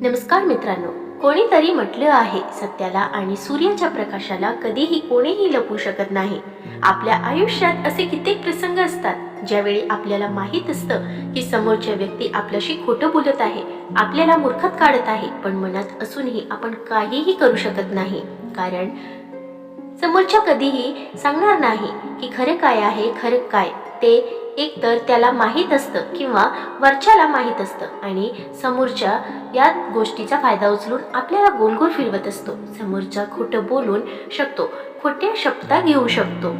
नमस्कार मित्रांनो कोणीतरी म्हटलं आहे सत्याला आणि सूर्याच्या प्रकाशाला कधीही कोणीही लपू शकत नाही. आपल्या आयुष्यात असे कित्येक प्रसंग असतात ज्यावेळी आपल्याला माहीत असतं की समोरच्या व्यक्ती आपल्याशी खोटं बोलत आहे आपल्याला मूर्खात काढत आहे पण मनात असूनही आपण काहीही करू शकत नाही. कारण समोरच्या कधीही सांगणार नाही की खरं काय आहे खरं काय. ते एक तर त्याला माहीत असतं किंवा वरच्याला माहीत असतं आणि समोरच्या या गोष्टीचा फायदा उचलून आपल्याला गोल गोल फिरवत असतो. समोरचा खोटं बोलून शकतो खोट्या शब्दा घेऊ शकतो.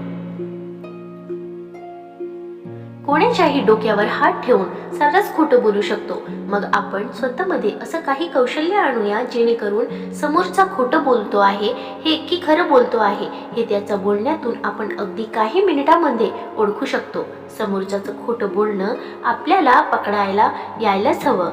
कोणाच्याही डोक्यावर हात ठेवून सर्रास खोटं बोलू शकतो. मग आपण स्वतःमध्ये असं काही कौशल्य आणूया जेणेकरून समोरचा खोटं बोलतो आहे हे की खरं बोलतो आहे हे त्याच्या बोलण्यातून आपण अगदी काही मिनिटामध्ये ओळखू शकतो. समोरच्याचं खोटं बोलणं आपल्याला पकडायला यायलाच हवं.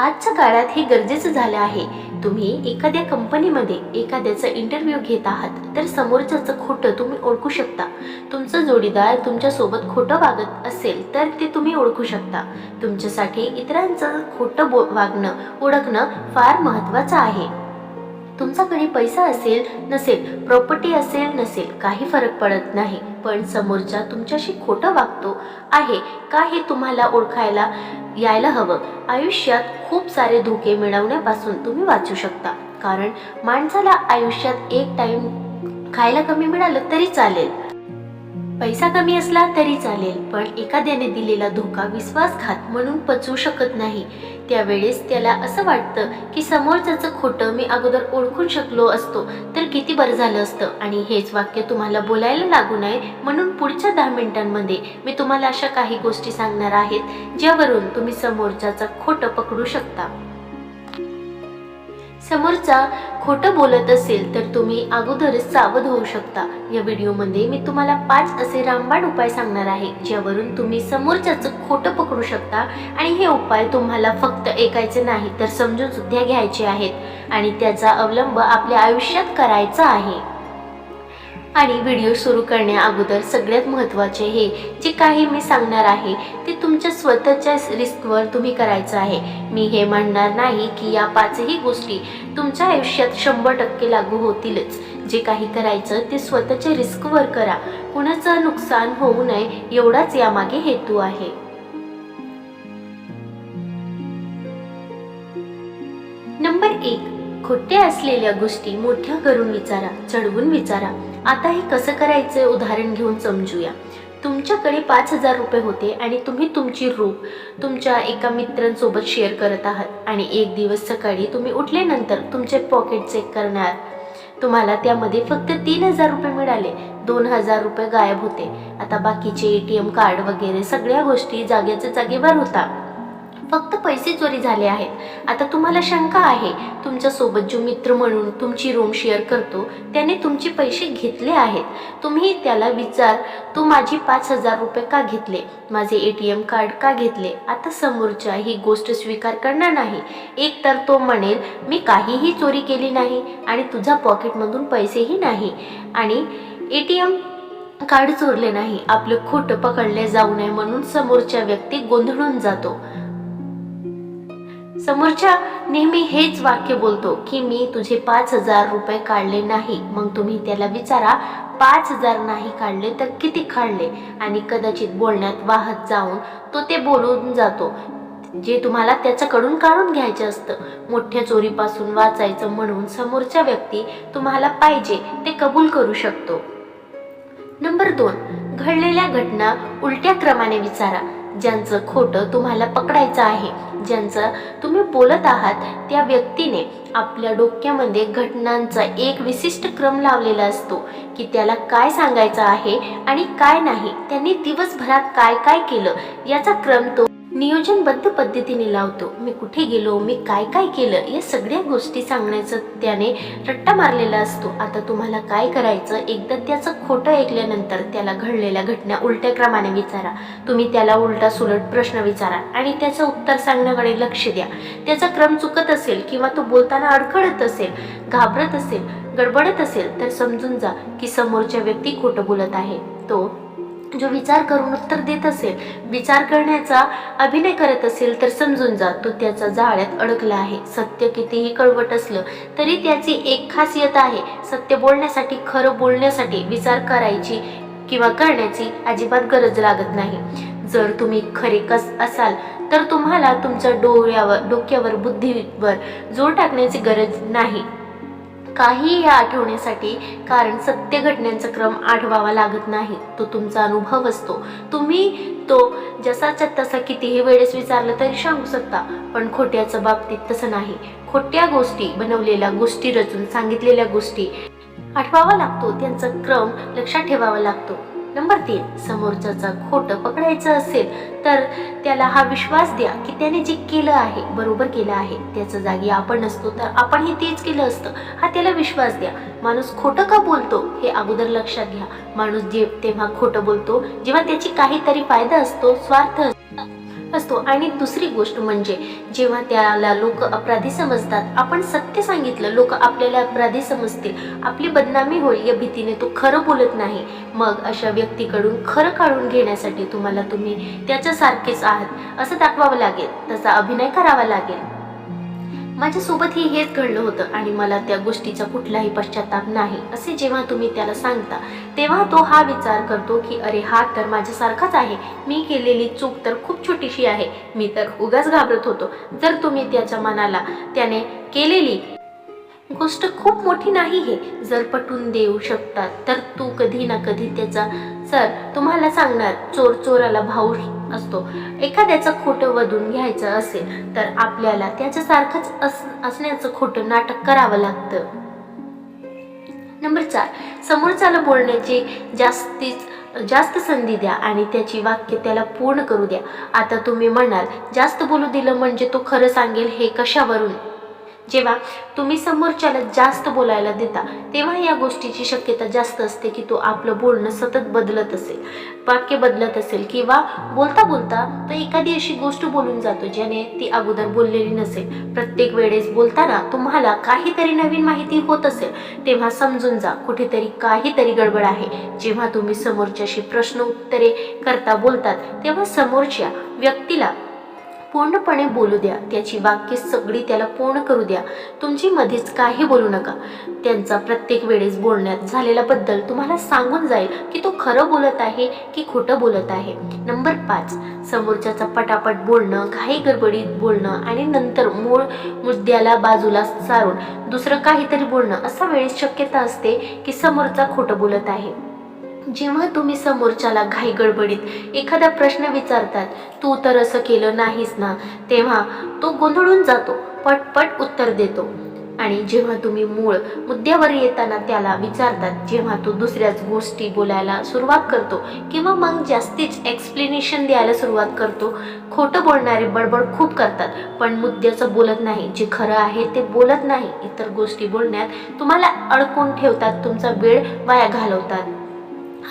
आजच्या काळात हे गरजेचं झालं आहे. तुम्ही एखाद्या कंपनीमध्ये एखाद्याचा इंटरव्ह्यू घेत आहात तर समोरच्याचं खोटं तुम्ही ओळखू शकता. तुमचं जोडीदार तुमच्यासोबत खोटं वागत असेल तर ते तुम्ही ओळखू शकता. तुमच्यासाठी इतरांचं खोटं बो वागणं ओळखणं फार महत्त्वाचं आहे. तुमच्याकडे पैसा असेल नसेल प्रॉपर्टी असेल नसेल काही फरक पडत नाही. पण समोरचा तुमच्याशी खोटं वागतो आहे का हे तुम्हाला ओळखायला यायला हवं? आयुष्यात खूप सारे धोके मिळवण्यापासून तुम्ही वाचू शकता. कारण माणसाला आयुष्यात एक टाइम खायला कमी मिळालं तरी चालेल. पैसा कमी असला तरी चालेल पण एखाद्याने दिलेला धोका विश्वासघात म्हणून पचवू शकत नाही. त्यावेळेस त्याला असं वाटतं की समोरच्याचं खोटं मी अगोदर ओळखून शकलो असतो तर किती बरं झालं असतं? आणि हेच वाक्य तुम्हाला बोलायला लागू नये म्हणून पुढच्या दहा मिनिटांमध्ये मी तुम्हाला अशा काही गोष्टी सांगणार आहेत ज्यावरून तुम्ही समोरच्याचं खोटं पकडू शकता. समोरचा खोटं बोलत असेल तर तुम्ही अगोदरच सावध होऊ शकता. या व्हिडिओमध्ये मी तुम्हाला पाच असे रामबाण उपाय सांगणार आहे ज्यावरून तुम्ही समोरच्याचं खोटं पकडू शकता आणि हे उपाय तुम्हाला फक्त ऐकायचे नाही तर समजून सुद्धा घ्यायचे आहेत आणि त्याचा अवलंब आपल्या आयुष्यात करायचा आहे. आणि व्हिडिओ सुरू करण्या अगोदर सगळ्यात महत्त्वाचे हे जे काही मी सांगणार आहे ते तुमच्या स्वतःच्या रिस्कवर तुम्ही करायचं आहे. मी हे म्हणणार नाही की या पाचही गोष्टी तुमच्या आयुष्यात शंभर टक्के लागू होतीलच. जे काही करायचं ते स्वतःच्या रिस्कवर करा. कुणाचं नुकसान होऊ नये एवढाच यामागे हेतू आहे. नंबर एक खोट्या असलेल्या गोष्टी मोठ्या करून विचारा चढवून विचारा. आता हे कसं करायचं उदाहरण घेऊन समजूया. तुमच्याकडे पाच हजार रुपये होते आणि तुम्ही तुमची रूप तुमच्या एका मित्रांसोबत शेअर करत आहात आणि एक दिवस सकाळी तुम्ही उठल्यानंतर तुमचे पॉकेट चेक करणार. तुम्हाला त्यामध्ये फक्त तीन हजार रुपये मिळाले. दोन हजार रुपये गायब होते. आता बाकीचे ए टी एम कार्ड वगैरे सगळ्या गोष्टी जागेच्या जागेवर होता. फक्त पैसे चोरी झाले आहेत. आता तुम्हाला शंका आहे तुमच्यासोबत जो मित्र म्हणून तुमची रूम शेअर करतो त्याने तुमचे पैसे घेतले आहेत. तुम्ही त्याला विचार तू माझी पाच हजार रुपये का घेतले? माझे ए टी एम कार्ड का घेतले? आता समोरच्या ही गोष्ट स्वीकार करणार नाही. एक तर तो म्हणेल मी काहीही चोरी केली नाही आणि तुझ्या पॉकेटमधून पैसेही नाही. आणि ए टी एम कार्ड चोरले नाही. आपलं खोटं पकडले जाऊ नये म्हणून समोरच्या व्यक्ती गोंधळून जातो. समोरच्या नेहमी हेच वाक्य बोलतो की मी तुझे पाच हजार रुपये काढले नाही. मग तुम्ही त्याला विचारा पाच हजार नाही काढले तर किती काढले? आणि कदाचित बोलण्यात वाहत जाऊन तो ते बोलून जातो जे तुम्हाला त्याच्याकडून काढून घ्यायचं असतं. मोठ्या चोरीपासून वाचायचं म्हणून समोरच्या व्यक्ती तुम्हाला पाहिजे ते कबूल करू शकतो. नंबर दोन घडलेल्या घटना उलट्या क्रमाने विचारा. ज्यांचं खोटं तुम्हाला पकडायचं आहे ज्यांचं तुम्ही बोलत आहात त्या व्यक्तीने आपल्या डोक्यामध्ये घटनांचा एक विशिष्ट क्रम लावलेला असतो की त्याला काय सांगायचं आहे आणि काय नाही त्यांनी दिवसभरात काय काय केलं याचा क्रम तो नियोजनबद्ध पद्धतीने लावतो. मी कुठे गेलो मी काय काय केलं या सगळ्या गोष्टी सांगण्याचं त्याने रट्टा मारलेला असतो. आता तुम्हाला काय करायचं? एकदा त्याचं खोटं ऐकल्यानंतर त्याला घडलेल्या घटना उलट्या क्रमाने विचारा. तुम्ही त्याला उलटा सुलट प्रश्न विचारा आणि त्याचं उत्तर सांगण्याकडे लक्ष द्या. त्याचा क्रम चुकत असेल किंवा तो बोलताना अडखळत असेल घाबरत असेल गडबडत असेल तर समजून जा की समोरच्या व्यक्ती खोटं बोलत आहे. तो जो विचार करून उत्तर देत असेल विचार करण्याचा अभिनय करत असेल तर समजून जा तो त्याचा जाळ्यात अडकला आहे. सत्य कितीही कळवट असलं तरी त्याची एक खासियत आहे सत्य बोलण्यासाठी खरं बोलण्यासाठी विचार करायची किंवा करण्याची अजिबात गरज लागत नाही. जर तुम्ही खरे कस असाल तर तुम्हाला तुमच्या डोळ्यावर डोक्यावर बुद्धीवर जोर टाकण्याची गरज नाही. काही या आठवण्यासाठी कारण सत्य घटनांचा क्रम आठवावा लागत नाही. तो तुमचा अनुभव असतो. तुम्ही तो जसाच्या तसा कितीही वेळेस विचारलं तरी सांगू शकता पण खोट्याच्या बाबतीत तसं नाही. खोट्या गोष्टी बनवलेल्या गोष्टी रचून सांगितलेल्या गोष्टी आठवावा लागतो. त्यांचा क्रम लक्षात ठेवावा लागतो. नंबर तीन. समोरच्याचा खोटं पकडायचं असेल तर त्याला हा विश्वास द्या की त्याने जे केलं आहे बरोबर केलं आहे. त्याच्या जागी आपण असतो तर आपणही तेच केलं असतं. हा त्याला विश्वास द्या. माणूस खोटं का बोलतो हे अगोदर लक्षात घ्या. माणूस जे तेव्हा खोटं बोलतो जेव्हा त्याची काहीतरी फायदा असतो स्वार्थ असतो. आणि दुसरी गोष्ट म्हणजे जेव्हा त्याला लोक अपराधी समजतात आपण सत्य सांगितलं लोक आपल्याला अपराधी समजतील. आपली बदनामी होईल या भीतीने तो खरं बोलत नाही. मग अशा व्यक्तीकडून खरं काढून घेण्यासाठी तुम्हाला तुम्ही त्याच्यासारखेच आहात असं दाखवावं लागेल. तसा अभिनय करावा लागेल. माझ्यासोबतही हेच घडलं होतं आणि मला त्या गोष्टीचा कुठलाही पश्चाताप नाही. असे जेव्हा तुम्ही त्याला सांगता तेव्हा तो हा विचार करतो की अरे हा तर माझ्यासारखाच आहे. मी केलेली चूक तर खूप छोटीशी आहे. मी तर उगाच घाबरत होतो. जर तुम्ही त्याच्या मनाला त्याने केलेली गोष्ट खूप मोठी नाही हे जर पटून देऊ शकतात तर तू कधी ना कधी त्याचा सर तुम्हाला सांगणार चोर चोराला भाऊ असतो एखाद्याचं खोटं वधून घ्यायचं असेल तर आपल्याला त्याच्यासारखंच अस असण्याचं खोटं नाटक करावं लागतं. नंबर चार समोरच्याला बोलण्याची जास्तीच जास्त संधी द्या आणि त्याची वाक्य त्याला पूर्ण करू द्या. आता तुम्ही म्हणाल जास्त बोलू दिलं म्हणजे तो खरं सांगेल हे कशावरून? जेव्हा तुम्ही समोरच्याला जास्त बोलायला देता तेव्हा या गोष्टीची शक्यता जास्त असते की तो आपलं बोलणं सतत बदलत असेल वाक्य बदलत असेल किंवा बोलता बोलता तो एखादी अशी गोष्ट बोलून जातो ज्याने ती अगोदर बोललेली नसेल. प्रत्येक वेळेस बोलताना तुम्हाला काहीतरी नवीन माहिती होत असेल तेव्हा समजून जा कुठेतरी काहीतरी गडबड आहे. जेव्हा तुम्ही समोरच्याशी प्रश्न उत्तरे करता बोलतात तेव्हा समोरच्या व्यक्तीला पूर्णपणे बोलू द्या. त्याची वाक्य सगळी त्याला पूर्ण करू द्या. तुमची मध्येच काही बोलू नका. त्यांचा प्रत्येक वेळेस बोलण्यात झालेला बद्दल तुम्हाला सांगून जाईल की तो खरं बोलत आहे की खोटं बोलत आहे. नंबर पाच. समोरच्याचा पटापट बोलणं घाई गडबडीत बोलणं आणि नंतर मूळ मुद्द्याला बाजूला सारून दुसरं काहीतरी बोलणं असा वेळेस शक्यता असते की समोरचा खोटं बोलत आहे. जेव्हा तुम्ही समोरच्याला घाई गडबडीत एखादा प्रश्न विचारतात तू तर असं केलं नाहीस ना? तेव्हा तो गोंधळून जातो पटपट उत्तर देतो. आणि जेव्हा तुम्ही मूळ मुद्द्यावर येताना त्याला विचारतात जेव्हा तो दुसऱ्याच गोष्टी बोलायला सुरुवात करतो किंवा मग जास्तीच एक्सप्लेनेशन द्यायला सुरुवात करतो खोटं बोलणारे बडबड खूप करतात. पण मुद्द्याचं बोलत नाही जे खरं आहे ते बोलत नाही. इतर गोष्टी बोलण्यात तुम्हाला अडकून ठेवतात तुमचा वेळ वाया घालवतात.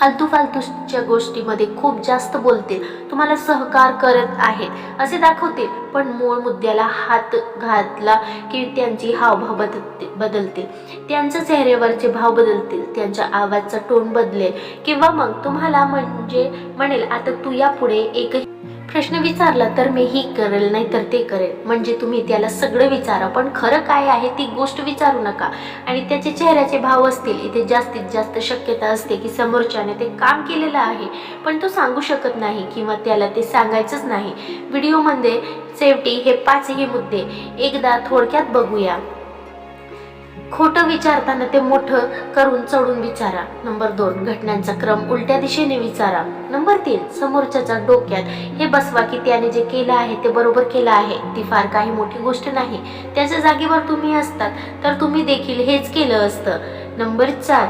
फालतू फालतूच्या गोष्टीमध्ये खूप जास्त बोलतील तुम्हाला सहकार करत आहेत असे दाखवतील. पण मूळ मुद्द्याला हात घातला की त्यांची हावभाव बदलते बदलतील. त्यांच्या चेहऱ्यावरचे भाव बदलतील त्यांच्या आवाजचा टोन बदलेल. किंवा मग तुम्हाला म्हणजे म्हणेल आता तू यापुढे एकही प्रश्न विचारला तर मी ही करेल नाही तर ते करेल. म्हणजे तुम्ही त्याला सगळं विचारा पण खरं काय आहे ती गोष्ट विचारू नका. आणि त्याचे चेहऱ्याचे भाव असतील इथे जास्तीत जास्त शक्यता असते की समोरच्याने ते काम केलेलं आहे पण तो सांगू शकत नाही किंवा त्याला ते सांगायचंच नाही. व्हिडिओमध्ये सेफ्टी हे पाचही मुद्दे. एकदा थोडक्यात बघूया. खोटं विचारताना ते मोठं करून चढून विचारा. नंबर दोन घटनांचा क्रम उलट्या दिशेने विचारा. नंबर तीन समोरच्याच्या डोक्यात हे बसवा की त्याने जे केलं आहे ते बरोबर केलं आहे. ती फार काही मोठी गोष्ट नाही. त्याच्या जागेवर तुम्ही असतात तर तुम्ही देखील हेच केलं असतं. नंबर चार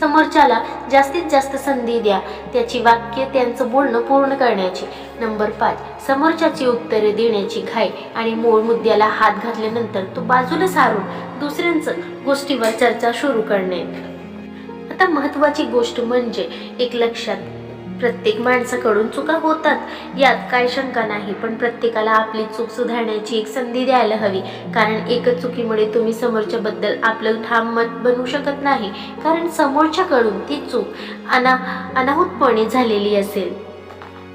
समोरच्याला जास्तीत जास्त संधी द्या. त्याची वाक्य त्यांचं बोलणं पूर्ण करण्याची. नंबर पाच समोरच्याची उत्तरे देण्याची घाई आणि मूळ मुद्द्याला हात घातल्यानंतर तो बाजूला सारून दुसऱ्यांचं गोष्टीवर चर्चा सुरू करणे. आता महत्त्वाची गोष्ट म्हणजे एक लक्षात प्रत्येक माणसाकडून चुका होतात यात काय शंका नाही. पण प्रत्येकाला आपली चूक सुधारण्याची एक संधी द्यायला हवी. कारण एकच चुकीमुळे तुम्ही समोरच्याबद्दल आपलं ठाम मत बनवू शकत नाही. कारण समोरच्याकडून ती चूक अना अनाहूतपणे झालेली असेल.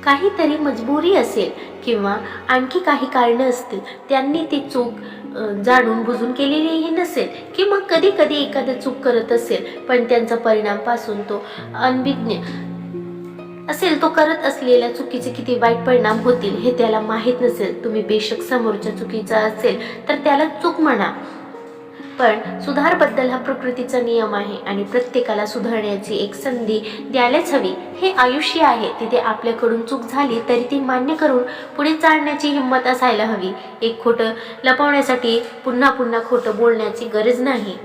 काहीतरी मजबुरी असेल किंवा आणखी काही कारणं असतील त्यांनी ती चूक जाणून बुजून केलेलीही नसेल किंवा कधी कधी एखादं चूक करत असेल पण त्यांचा परिणामपासून तो अनभिज्ञ असेल तो करत असलेल्या चुकीचे किती वाईट परिणाम होतील हे त्याला माहीत नसेल तुम्ही बेशक समोरच्या चुकीचा असेल तर त्याला चूक म्हणा. पण सुधारबद्दल हा प्रकृतीचा नियम आहे आणि प्रत्येकाला सुधारण्याची एक संधी द्यायलाच हवी. हे आयुष्य आहे तिथे आपल्याकडून चूक झाली तरी ती मान्य करून पुढे चालण्याची हिंमत असायला हवी. एक खोटं लपवण्यासाठी पुन्हा पुन्हा खोटं बोलण्याची गरज नाही.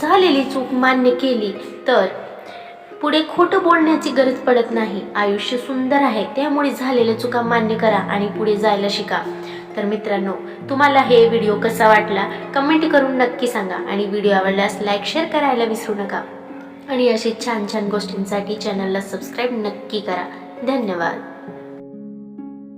झालेली चूक मान्य केली तर पुढे खोटं बोलण्याची गरज पडत नाही. आयुष्य सुंदर आहे त्यामुळे झालेल्या चुका मान्य करा आणि पुढे जायला शिका. तर मित्रांनो तुम्हाला हे व्हिडिओ कसा वाटला? कमेंट करून नक्की सांगा आणि व्हिडिओ आवडल्यास लाईक शेअर करायला विसरू नका. आणि अशी छान छान गोष्टींसाठी चॅनलला सबस्क्राईब नक्की करा. धन्यवाद.